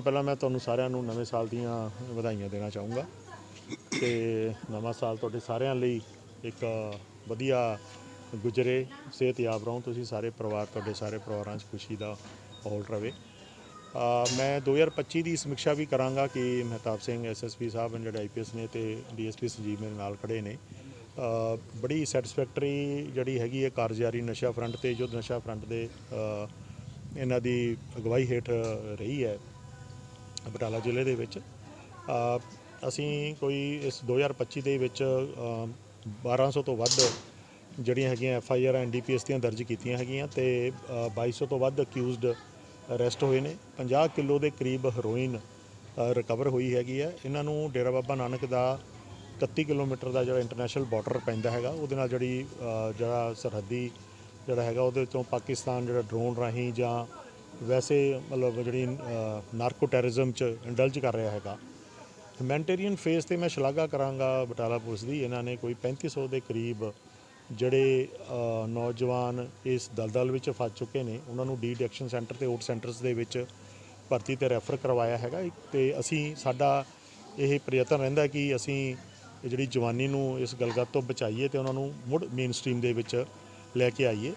ਪਹਿਲਾਂ ਮੈਂ ਤੁਹਾਨੂੰ ਸਾਰਿਆਂ ਨੂੰ ਨਵੇਂ ਸਾਲ ਦੀਆਂ ਵਧਾਈਆਂ ਦੇਣਾ ਚਾਹੂੰਗਾ। ਤੇ ਨਵਾਂ ਸਾਲ ਤੁਹਾਡੇ ਸਾਰਿਆਂ ਲਈ ਇੱਕ ਵਧੀਆ ਗੁਜ਼ਰੇ ਸਿਹਤਯਾਬ ਰਹੋ ਤੁਸੀਂ ਸਾਰੇ ਪਰਿਵਾਰ ਤੁਹਾਡੇ ਸਾਰੇ ਪਰਿਵਾਰਾਂ 'ਚ ਖੁਸ਼ੀ ਦਾ ਮਾਹੌਲ ਰਵੇ। ਅ, ਮੈਂ 2025 ਦੀ ਸਮੀਖਿਆ ਵੀ ਕਰਾਂਗਾ ਕਿ ਮਹਿਤਾਬ ਸਿੰਘ ਐਸਐਸਪੀ ਸਾਹਿਬ ਨੇ ਜਿਹੜੇ ਆਈਪੀਐਸ ਨੇ ਤੇ ਡੀਐਸਪੀ ਸੰਜੀਵ ਮੇਰੇ ਨਾਲ ਖੜੇ ਨੇ। ਬੜੀ ਸੈਟੀਸਫੈਕਟਰੀ ਜਿਹੜੀ ਹੈਗੀ ਹੈ ਕਾਰਜਕਾਰੀ ਨਸ਼ਾ ਫਰੰਟ ਤੇ ਯੁੱਧ ਨਸ਼ਾ ਫਰੰਟ ਦੇ ਇਹਨਾਂ ਦੀ ਅਗਵਾਈ ਹੇਠ ਰਹੀ ਹੈ। ਬਟਾਲਾ ਜ਼ਿਲ੍ਹੇ ਦੇ ਵਿੱਚ। ਅਸੀਂ ਕੋਈ ਇਸ 2025 ਦੇ ਵਿੱਚ ਅ, 1200 ਤੋਂ ਵੱਧ ਜਿਹੜੀਆਂ ਹੈਗੀਆਂ ਐਫ ਆਈ ਆਰ ਐਨਡੀਪੀਐਸ ਦੀਆਂ ਦਰਜ ਕੀਤੀਆਂ ਹੈਗੀਆਂ ਤੇ ਅ, 2200 ਤੋਂ ਵੱਧ ਅਕਿਊਜ਼ਡ ਅਰੈਸਟ ਹੋਏ ਨੇ। 50 ਕਿਲੋ ਦੇ ਕਰੀਬ ਹੈਰੋਇਨ ਰਿਕਵਰ ਹੋਈ ਹੈਗੀ ਹੈ। ਇਹਨਾਂ ਨੂੰ ਡੇਰਾ ਬਾਬਾ ਨਾਨਕ ਦਾ 31 ਕਿਲੋਮੀਟਰ ਦਾ ਜਿਹੜਾ ਇੰਟਰਨੈਸ਼ਨਲ ਬਾਰਡਰ ਪੈਂਦਾ ਹੈਗਾ ਉਹਦੇ ਨਾਲ ਜਿਹੜੀ ਜਿਹੜਾ ਸਰਹੱਦੀ ਜਿਹੜਾ ਹੈਗਾ ਉਹਦੇ ਤੋਂ ਪਾਕਿਸਤਾਨ ਜਿਹੜਾ ਡਰੋਨ ਰਾਹੀਂ ਜਾਂ ਵੈਸੇ ਮਤਲਬ ਜਿਹੜੀ ਨਾਰਕੋ ਟੈਰਰਿਜ਼ਮ ਚ ਇੰਡਲਜ ਕਰ ਰਿਹਾ ਹੈਗਾ। ਹਿਊਮੈਨਿਟੇਰੀਅਨ ਫੇਸ ਤੇ ਮੈਂ ਸ਼ਲਾਘਾ ਕਰਾਂਗਾ ਬਟਾਲਾ ਪੁਲਿਸ ਦੀ। ਇਹਨਾਂ ਨੇ ਕੋਈ 3500 ਦੇ ਕਰੀਬ ਜਿਹੜੇ ਨੌਜਵਾਨ ਇਸ ਦਲਦਲ ਵਿੱਚ ਫਸ ਚੁੱਕੇ ਨੇ, ਉਹਨਾਂ ਨੂੰ ਡੀ ਐਕਸ਼ਨ ਸੈਂਟਰ ਤੇ ਓਟ ਸੈਂਟਰਸ ਦੇ ਵਿੱਚ ਭਰਤੀ ਤੇ ਰੈਫਰ ਕਰਵਾਇਆ ਹੈਗਾ। ਇੱਕ ਤੇ ਅਸੀਂ, ਸਾਡਾ ਇਹ ਪ੍ਰਯਤਨ ਰਹਿੰਦਾ ਕਿ ਅਸੀਂ ਜਿਹੜੀ ਜਵਾਨੀ ਨੂੰ ਇਸ ਗਲਗਤ ਤੋਂ ਬਚਾਈਏ ਤੇ ਉਹਨਾਂ ਨੂੰ ਮੁੜ ਮੇਨ ਸਟ੍ਰੀਮ ਦੇ ਵਿੱਚ ਲੈ ਕੇ ਆਈਏ।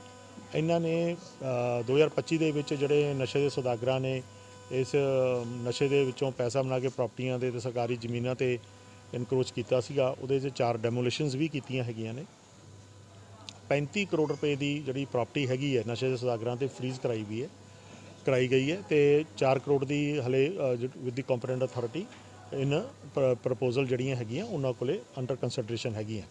ਇਹਨਾਂ ਨੇ ਅ, 2025 ਦੇ ਵਿੱਚ ਜਿਹੜੇ ਨਸ਼ੇ ਦੇ ਸੌਦਾਗਰਾਂ ਨੇ ਇਸ ਨਸ਼ੇ ਦੇ ਵਿੱਚੋਂ ਪੈਸਾ ਬਣਾ ਕੇ ਪ੍ਰਾਪਰਟੀਆਂ ਦੇ ਤੇ ਸਰਕਾਰੀ ਜ਼ਮੀਨਾਂ ਤੇ ਇਨਕਰੋਚ ਕੀਤਾ ਸੀਗਾ ਉਹਦੇ 'ਚ ਚਾਰ ਡੈਮੋਲੀਸ਼ਨਸ ਵੀ ਕੀਤੀਆਂ ਹੈਗੀਆਂ ਨੇ। 35 ਕਰੋੜ ਰੁਪਏ ਦੀ ਜਿਹੜੀ ਪ੍ਰਾਪਰਟੀ ਹੈਗੀ ਹੈ ਨਸ਼ੇ ਦੇ ਸੌਦਾਗਰਾਂ ਤੇ ਫ੍ਰੀਜ਼ ਕਰਾਈ ਵੀ ਹੈ ਕਰਾਈ ਗਈ ਹੈ ਤੇ 4 ਕਰੋੜ ਦੀ ਹਲੇ with the competent authority in proposal ਜਿਹੜੀਆਂ ਹੈਗੀਆਂ ਉਹਨਾਂ ਕੋਲੇ ਅੰਡਰ ਕੰਸੀਡਰੇਸ਼ਨ ਹੈਗੀਆਂ।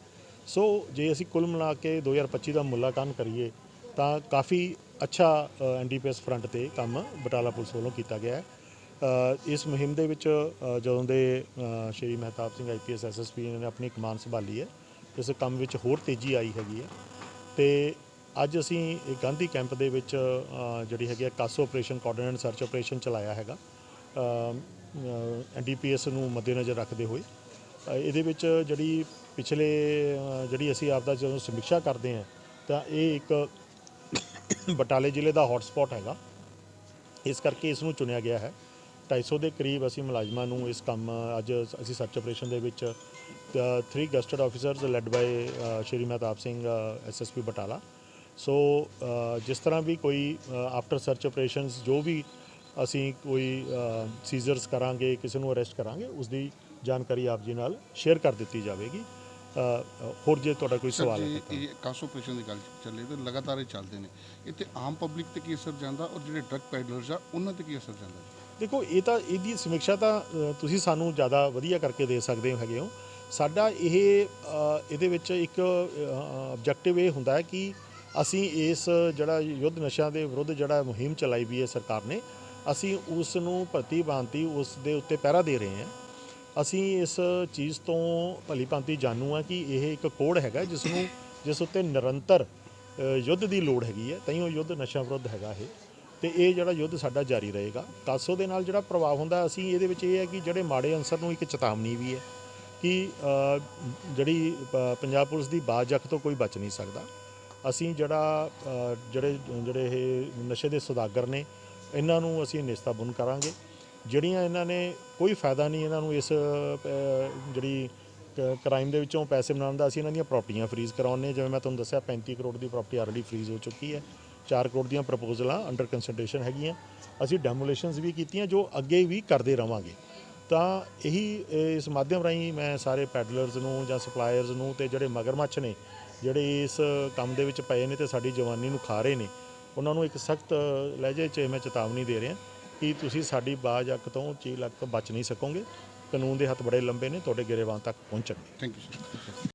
ਸੋ ਜੇ ਅਸੀਂ ਕੁੱਲ ਮਿਲਾ ਕੇ 2025 ਦਾ ਮੁੱਲਾਂਕਣ ਕਰੀਏ ਤਾਂ ਕਾਫੀ ਅੱਛਾ ਐਨਡੀਪੀਐਸ ਫਰੰਟ ਤੇ ਕੰਮ ਬਟਾਲਾ ਪੁਲਿਸ ਵੱਲੋਂ ਕੀਤਾ ਗਿਆ ਹੈ। ਇਸ ਮੁਹਿੰਮ ਦੇ ਵਿੱਚ ਜਦੋਂ ਦੇ ਸ਼੍ਰੀ ਮਹਿਤਾਬ ਸਿੰਘ ਆਈਪੀਐਸ ਐਸਐਸਪੀ ਨੇ ਆਪਣੀ ਕਮਾਨ ਸੰਭਾਲੀ ਹੈ, ਇਸ ਕੰਮ ਵਿੱਚ ਹੋਰ ਤੇਜ਼ੀ ਆਈ ਹੈਗੀ ਹੈ। ਤੇ ਅੱਜ ਅਸੀਂ ਇਹ ਗਾਂਧੀ ਕੈਂਪ ਦੇ ਵਿੱਚ ਜਿਹੜੀ ਹੈਗੀ ਹੈ CASO operation, coordinate search operation ਚਲਾਇਆ ਹੈਗਾ। ਐਨਡੀਪੀਐਸ ਨੂੰ ਮੱਦੇਨਜ਼ਰ ਰੱਖਦੇ ਹੋਏ ਇਹਦੇ ਵਿੱਚ ਜਿਹੜੀ ਪਿਛਲੇ ਜਿਹੜੀ ਅਸੀਂ ਆਪਦਾ ਜਦੋਂ ਸਮੀਖਿਆ ਕਰਦੇ ਹਾਂ, ਤਾਂ ਇਹ ਇੱਕ ਬਟਾਲੇ ਜ਼ਿਲ੍ਹੇ ਦਾ ਹੌਟਸਪੌਟ ਹੈਗਾ। ਇਸ ਕਰਕੇ ਇਸ ਨੂੰ ਚੁਣਿਆ ਗਿਆ ਹੈ। 250 ਦੇ ਕਰੀਬ ਅਸੀਂ ਮੁਲਾਜ਼ਮਾਂ ਨੂੰ ਇਸ ਕੰਮ, ਅੱਜ ਅਸੀਂ ਸਰਚ ਆਪਰੇਸ਼ਨ ਦੇ ਵਿੱਚ 3 gazetted officers led by Shri Mahtab Singh SSP Batala. So ਜਿਸ ਤਰ੍ਹਾਂ ਵੀ ਕੋਈ ਆਫਟਰ ਸਰਚ ਆਪਰੇਸ਼ਨਸ ਜੋ ਵੀ ਅਸੀਂ ਕੋਈ ਸੀਜ਼ਰਸ ਕਰਾਂਗੇ, ਕਿਸੇ ਨੂੰ ਅਰੈਸਟ ਕਰਾਂਗੇ ਉਸ ਦੀ ਜਾਣਕਾਰੀ ਆਪ ਜੀ ਨਾਲ ਸ਼ੇਅਰ ਕਰ ਦਿੱਤੀ ਜਾਵੇਗੀ। ਹੋਰ ਜੇ ਤੁਹਾਡਾ ਕੋਈ ਸਵਾਲ ਹੈ ਤਾਂ ਇਹ ਕਾਸ ਆਪਰੇਸ਼ਨ ਦੀ ਗੱਲ ਚੱਲੇ ਤੇ ਲਗਾਤਾਰ ਇਹ ਚੱਲਦੇ ਨੇ। ਇੱਥੇ ਆਮ ਪਬਲਿਕ ਤੇ ਕੀ ਅਸਰ ਜਾਂਦਾ ਔਰ ਜਿਹੜੇ ਡਰੱਗ ਪੈਡਲਰਸ ਆ ਉਹਨਾਂ ਤੇ ਕੀ ਅਸਰ ਜਾਂਦਾ? ਦੇਖੋ ਇਹ ਤਾਂ ਇਹਦੀ ਸਮੀਖਿਆ ਤਾਂ ਤੁਸੀਂ ਸਾਨੂੰ ਜ਼ਿਆਦਾ ਵਧੀਆ ਕਰਕੇ ਦੇ ਸਕਦੇ ਹੋ ਹੈਗੇ ਹੋ। ਸਾਡਾ ਇਹ ਇਹਦੇ ਵਿੱਚ ਇੱਕ ਆਬਜੈਕਟਿਵ ਇਹ ਹੁੰਦਾ ਹੈ ਕਿ ਅਸੀਂ ਇਸ ਜਿਹੜਾ ਯੁੱਧ ਨਸ਼ਿਆਂ ਦੇ ਵਿਰੁੱਧ ਜਿਹੜਾ ਮੁਹਿੰਮ ਚਲਾਈ ਵੀ ਹੈ ਸਰਕਾਰ ਨੇ ਅਸੀਂ ਉਸ ਨੂੰ ਭਰਤੀ ਭਾਂਤੀ ਉਸ ਦੇ ਉੱਤੇ ਪਹਿਰਾ ਦੇ ਰਹੇ ਹਾਂ। ਅਸੀਂ ਇਸ ਚੀਜ਼ ਤੋਂ ਭਲੀ ਭਾਂਤੀ ਜਾਣੂ ਆ ਕਿ ਇਹ ਇੱਕ ਕੋਡ ਹੈਗਾ ਜਿਸ ਨੂੰ ਜਿਸ ਉੱਤੇ ਨਿਰੰਤਰ ਯੁੱਧ ਦੀ ਲੋੜ ਹੈਗੀ ਹੈ। ਤਾਂ ਉਹ ਯੁੱਧ ਨਸ਼ਿਆਂ ਵਿਰੁੱਧ ਹੈਗਾ ਇਹ। ਤੇ ਇਹ ਜਿਹੜਾ ਯੁੱਧ ਸਾਡਾ ਜਾਰੀ ਰਹੇਗਾ ਕਾਸੋ ਦੇ ਨਾਲ ਜਿਹੜਾ ਪ੍ਰਭਾਵ ਹੁੰਦਾ ਅਸੀਂ ਇਹਦੇ ਵਿੱਚ ਇਹ ਹੈ ਕਿ ਜਿਹੜੇ ਮਾੜੇ ਅਨਸਰ ਨੂੰ ਇੱਕ ਚੇਤਾਵਨੀ ਵੀ ਹੈ ਕਿ ਜਿਹੜੀ ਪੰਜਾਬ ਪੁਲਿਸ ਦੀ ਬਾਜ ਅੱਖ ਤੋਂ ਕੋਈ ਬਚ ਨਹੀਂ ਸਕਦਾ। ਅਸੀਂ ਜਿਹੜਾ ਜਿਹੜੇ ਜਿਹੜੇ ਇਹ ਨਸ਼ੇ ਦੇ ਸੌਦਾਗਰ ਨੇ ਇਹਨਾਂ ਨੂੰ ਅਸੀਂ ਨਿਸਤਾਬੁਨ ਕਰਾਂਗੇ। ਜਿਹੜੀਆਂ ਇਹਨਾਂ ਨੇ ਕੋਈ ਫਾਇਦਾ ਨਹੀਂ ਇਹਨਾਂ ਨੂੰ ਇਸ ਅ, ਜਿਹੜੀ ਕ੍ਰਾਈਮ ਦੇ ਵਿੱਚੋਂ ਪੈਸੇ ਬਣਾਉਣ ਦਾ ਅਸੀਂ ਇਹਨਾਂ ਦੀਆਂ ਪ੍ਰਾਪਰਟੀਆਂ ਫਰੀਜ਼ ਕਰਾਉਂਦੇ ਹਾਂ। ਜਿਵੇਂ ਮੈਂ ਤੁਹਾਨੂੰ ਦੱਸਿਆ 35 ਕਰੋੜ ਦੀ ਪ੍ਰਾਪਰਟੀ ਆਲਰੇਡੀ ਫਰੀਜ਼ ਹੋ ਚੁੱਕੀ ਹੈ। 4 ਕਰੋੜ ਦੀਆਂ ਪ੍ਰਪੋਜ਼ਲਾਂ ਅੰਡਰ ਕੰਸੀਡਰੇਸ਼ਨ ਹੈਗੀਆਂ। ਅਸੀਂ ਡੈਮੋਲੇਸ਼ਨਸ ਵੀ ਕੀਤੀਆਂ ਜੋ ਅੱਗੇ ਵੀ ਕਰਦੇ ਰਵਾਂਗੇ। ਤਾਂ ਇਹੀ ਇਸ ਮਾਧਿਅਮ ਰਾਹੀਂ ਮੈਂ ਸਾਰੇ ਪੈਡਲਰਸ ਨੂੰ ਜਾਂ ਸਪਲਾਇਰਸ ਨੂੰ ਤੇ ਜਿਹੜੇ ਮਗਰਮੱਛ ਨੇ ਜਿਹੜੇ ਇਸ ਕੰਮ ਦੇ ਵਿੱਚ ਪਏ ਨੇ ਤੇ ਸਾਡੀ ਜਵਾਨੀ ਨੂੰ ਖਾ ਰਹੇ ਨੇ ਉਹਨਾਂ ਨੂੰ ਇੱਕ ਸਖਤ ਲਹਿਜੇ 'ਚ ਮੈਂ ਚੇਤਾਵਨੀ ਦੇ ਰਿਹਾ। ਕਿ ਤੁਸੀਂ ਸਾਡੀ ਬਾਜ ਅੱਖ ਤੋਂ ਚੀਲ ਅੱਖ ਤੋਂ ਬਚ ਨਹੀਂ ਸਕੋਗੇ? ਕਾਨੂੰਨ ਦੇ ਹੱਥ ਬੜੇ ਲੰਬੇ ਨੇ, ਤੁਹਾਡੇ ਗਿਰੇਵਾਂ ਤੱਕ ਪਹੁੰਚਣਗੇ ਥੈਂਕ ਯੂ ਸਰ